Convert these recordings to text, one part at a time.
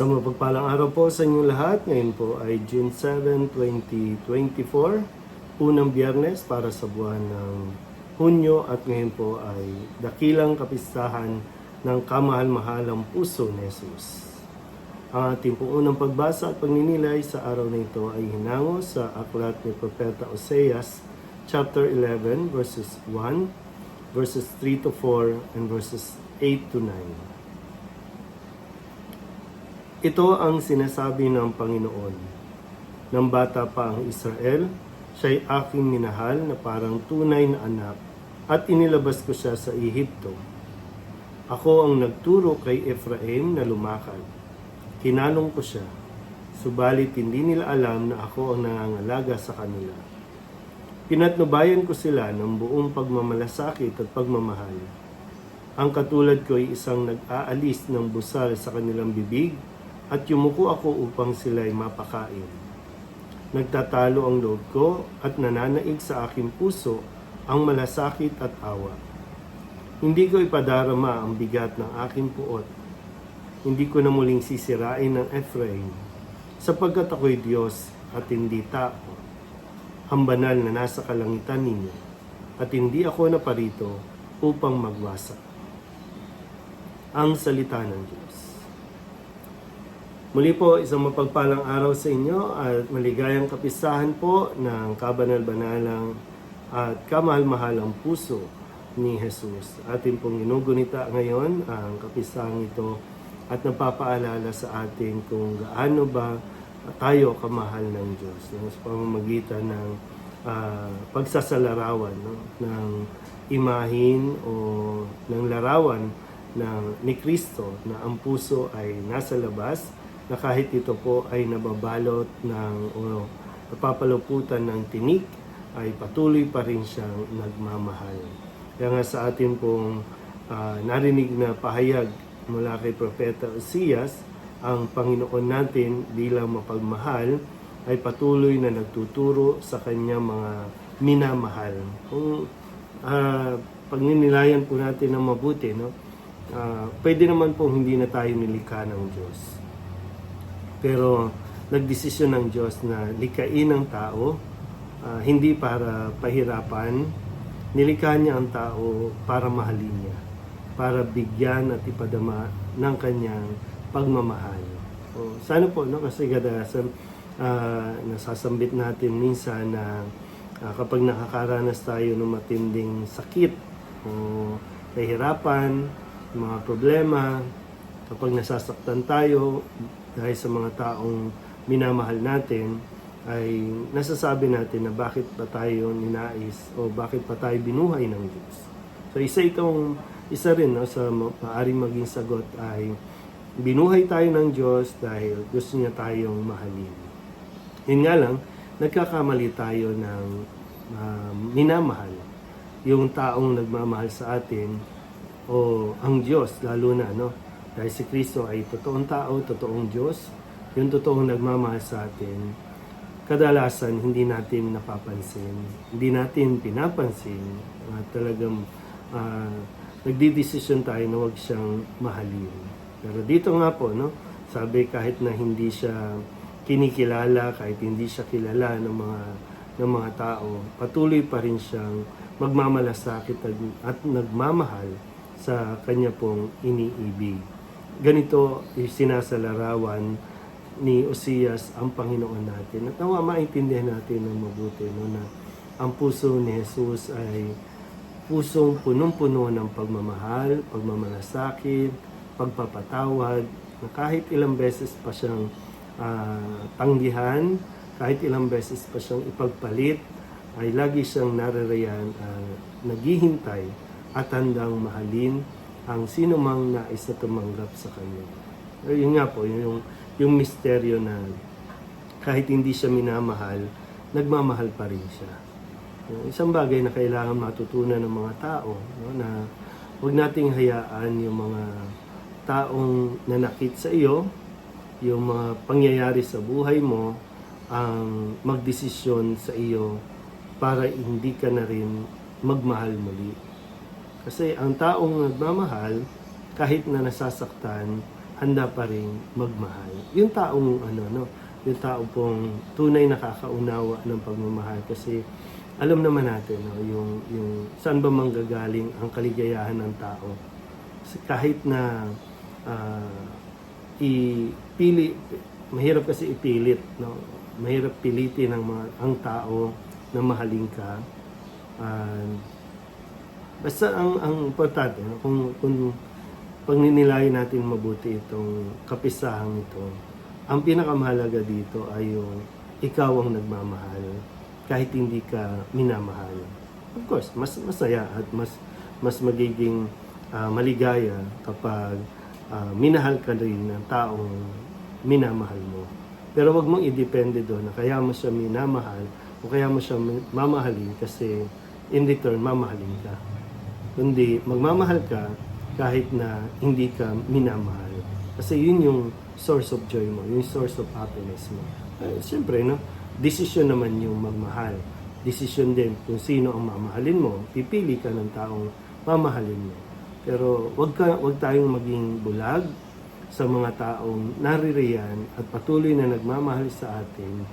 Isang mapagpalang araw po sa inyong lahat. Ngayon po ay June 7, 2024. Unang biyernes para sa buwan ng Hunyo at ngayon po ay dakilang kapistahan ng kamahal-mahalang puso ni Jesus. Ang ating pong unang pagbasa at pagninilay sa araw na ito ay hinango sa aklat ni Propeta Oseas, chapter 11, verses 1, verses 3 to 4, and verses 8 to 9. Ito ang sinasabi ng Panginoon. Nang bata pa ang Israel, siya'y aking minahal na parang tunay na anak at inilabas ko siya sa Ehipto. Ako ang nagturo kay Ephraim na lumakad. Kinanong ko siya, subalit hindi nila alam na ako ang nangangalaga sa kanila. Pinatnubayan ko sila ng buong pagmamalasakit at pagmamahal. Ang katulad ko ay isang nag-aalis ng busal sa kanilang bibig at yumuko ako upang sila'y mapakain. Nagtatalo ang loob ko at nananaig sa aking puso ang malasakit at awa. Hindi ko ipadarama ang bigat ng aking puot. Hindi ko na muling sisirain ng Ephraim, sapagkat ako'y Diyos at hindi tao. Ang banal na nasa kalangitan ninyo, at hindi ako naparito upang magwasa. Ang salita ng Diyos. Muli po, isang mapagpalang araw sa inyo at maligayang kapisahan po ng kabanal-banalang at kamahal-mahalang puso ni Jesus. Atin pong ginugunita ngayon ang kapisahang ito at nagpapaalala sa atin kung gaano ba tayo kamahal ng Diyos no? sa pamamagitan ng ah, pagsasalarawan no? ng imahin o ng larawan ng ni Kristo na ang puso ay nasa labas na kahit ito po ay nababalot ng o napapaluputan ng tinik ay patuloy pa rin siyang nagmamahal. Kaya nga sa atin pong ah, narinig na pahayag mula kay Propeta Osias, ang Panginoon natin bilang mapagmahal ay patuloy na nagtuturo sa kanyang mga minamahal. Kung uh, pagninilayan po natin ng mabuti, no? Ah, pwede naman pong hindi na tayo nilikha ng Diyos. Pero nagdesisyon ng Diyos na likain ang tao, ah, hindi para pahirapan, nilikha niya ang tao para mahalin niya, para bigyan at ipadama ng kanyang pagmamahal. O, sana po, no? kasi kadalasan ah, nasasambit natin minsan na ah, kapag nakakaranas tayo ng matinding sakit o kahirapan, mga problema, kapag nasasaktan tayo dahil sa mga taong minamahal natin, ay nasasabi natin na bakit pa tayo ninais o bakit pa tayo binuhay ng Diyos. So isa itong, isa rin no, sa ma- maaaring maging sagot ay binuhay tayo ng Diyos dahil gusto niya tayong mahalin. Yun nga lang, nagkakamali tayo ng ah, minamahal. Yung taong nagmamahal sa atin o ang Diyos lalo na no dahil si Kristo ay totoong tao, totoong Diyos yung totoong nagmamahal sa atin kadalasan hindi natin napapansin hindi natin pinapansin at talagang uh, nagdidesisyon tayo na wag siyang mahalin pero dito nga po no sabi kahit na hindi siya kinikilala kahit hindi siya kilala ng mga ng mga tao patuloy pa rin siyang magmamalasakit at nagmamahal sa kanya pong iniibig. Ganito yung sinasalarawan ni Osias ang Panginoon natin. At nawa maintindihan natin ng mabuti no, na ang puso ni Jesus ay pusong punong-puno ng pagmamahal, pagmamalasakit, pagpapatawad, na kahit ilang beses pa siyang ah, tanggihan, kahit ilang beses pa siyang ipagpalit, ay lagi siyang nararayan, ah, naghihintay at handang mahalin ang sino mang nais na tumanggap sa kanya. Eh, yun nga po, yun yung, yung misteryo na kahit hindi siya minamahal, nagmamahal pa rin siya. Isang bagay na kailangan matutunan ng mga tao, no, na huwag nating hayaan yung mga taong nanakit sa iyo, yung mga pangyayari sa buhay mo, ang magdesisyon sa iyo para hindi ka na rin magmahal muli. Kasi ang taong nagmamahal, kahit na nasasaktan, handa pa rin magmahal. Yung taong ano no, yung tao pong tunay nakakaunawa ng pagmamahal kasi alam naman natin no, yung yung saan ba manggagaling ang kaligayahan ng tao. Kasi Kahit na ah, ipili mahirap kasi ipilit no. Mahirap pilitin ang mga ang tao na mahalin ka. And basta ang ang importante kung kung pag ninilayan natin mabuti itong kapisahang ito, ang pinakamahalaga dito ay yung ikaw ang nagmamahal kahit hindi ka minamahal. Of course, mas masaya at mas mas magiging ah, maligaya kapag ah, minahal ka rin ng taong minamahal mo. Pero wag mong idepende doon na kaya mo siya minamahal o kaya mo siya mamahalin kasi in return mamahalin ka kundi magmamahal ka kahit na hindi ka minamahal. Kasi yun yung source of joy mo, yung source of happiness mo. Eh, Siyempre, no? Desisyon naman yung magmahal. Desisyon din kung sino ang mamahalin mo. Pipili ka ng taong mamahalin mo. Pero wag ka wag tayong maging bulag sa mga taong naririyan at patuloy na nagmamahal sa atin.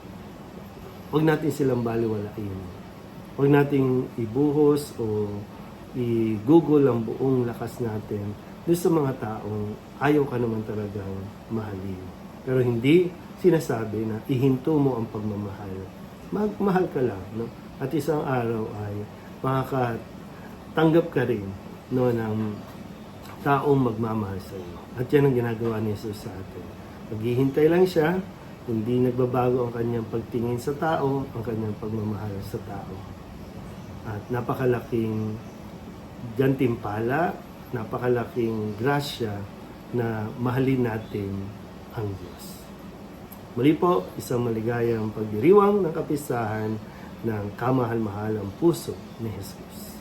Huwag natin silang baliwalain. Huwag nating ibuhos o i-google ang buong lakas natin doon sa mga taong ayaw ka naman talagang mahalin. Pero hindi sinasabi na ihinto mo ang pagmamahal. Magmahal ka lang. No? At isang araw ay makakatanggap ka rin no, ng taong magmamahal sa iyo. At yan ang ginagawa ni Jesus sa atin. Maghihintay lang siya, hindi nagbabago ang kanyang pagtingin sa tao, ang kanyang pagmamahal sa tao. At napakalaking gantimpala, napakalaking grasya na mahalin natin ang Diyos. Muli po, isang maligayang pagdiriwang ng kapisahan ng kamahal-mahalang puso ni Jesus.